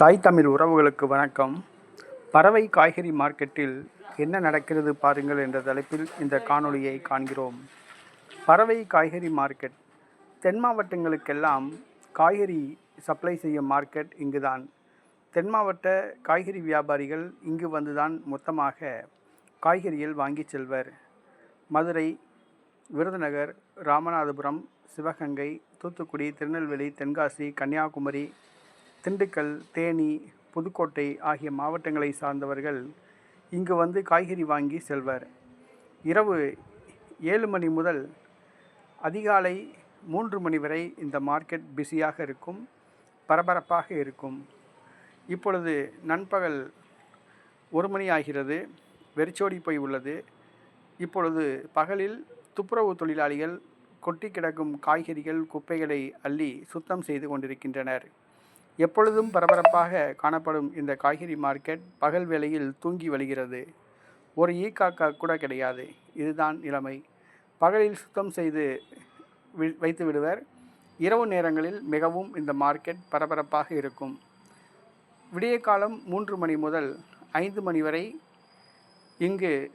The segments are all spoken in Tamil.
தாய் தமிழ் உறவுகளுக்கு வணக்கம். பறவை காய்கறி மார்க்கெட்டில் என்ன நடக்கிறது பாருங்கள் என்ற தலைப்பில் இந்த காணொளியை காண்கிறோம். பறவை காய்கறி மார்க்கெட். தென் மாவட்டங்களுக்கெல்லாம் காய்கறி சப்ளை செய்யும் மார்க்கெட் இங்குதான். தென் மாவட்ட காய்கறி வியாபாரிகள் இங்கு வந்துதான் மொத்தமாக காய்கறிகள் வாங்கி செல்வர். மதுரை விருதுநகர் ராமநாதபுரம் சிவகங்கை தூத்துக்குடி திருநெல்வேலி தென்காசி கன்னியாகுமரி திண்டுக்கல் தேனி புதுக்கோட்டை ஆகிய மாவட்டங்களை சார்ந்தவர்கள் இங்கு வந்து காய்கறி வாங்கி செல்வர். இரவு ஏழு மணி முதல் அதிகாலை மூன்று மணி வரை இந்த மார்க்கெட் பிஸியாக இருக்கும் பரபரப்பாக இருக்கும். இப்பொழுது நண்பகல் ஒரு மணி ஆகிறது வெறிச்சோடி போய் உள்ளது. இப்பொழுது பகலில் துப்புரவு தொழிலாளிகள் கொட்டி கிடக்கும் காய்கறிகள் குப்பைகளை அள்ளி சுத்தம் செய்து கொண்டிருக்கின்றனர். எப்பொழுதும் பரபரப்பாக காணப்படும் இந்த காய்கறி மார்க்கெட் பகல் வேளையில் தூங்கி வழிகிறது. ஒரு ஈ காக்கா கூட கிடையாது. இதுதான் நிலைமை. பகலில் சுத்தம் செய்து வி- வைத்து விடுவர். இரவு நேரங்களில் மிகவும் இந்த மார்க்கெட் பரபரப்பாக இருக்கும். விடிய காலம் மூன்று மணி முதல் ஐந்து மணி வரை இங்கு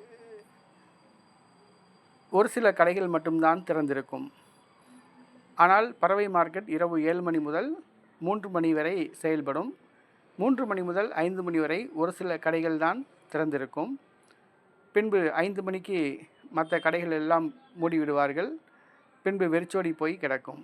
ஒரு சில கடைகள் மட்டும்தான் திறந்திருக்கும். ஆனால் பறவை மார்க்கெட் இரவு ஏழு மணி முதல் மூன்று மணி வரை செயல்படும். மூன்று மணி முதல் ஐந்து மணி வரை ஒரு சில கடைகள் தான் திறந்திருக்கும். பின்பு ஐந்து மணிக்கு மற்ற கடைகள் எல்லாம் மூடிவிடுவார்கள். பின்பு வெறிச்சோடி போய் கிடக்கும்.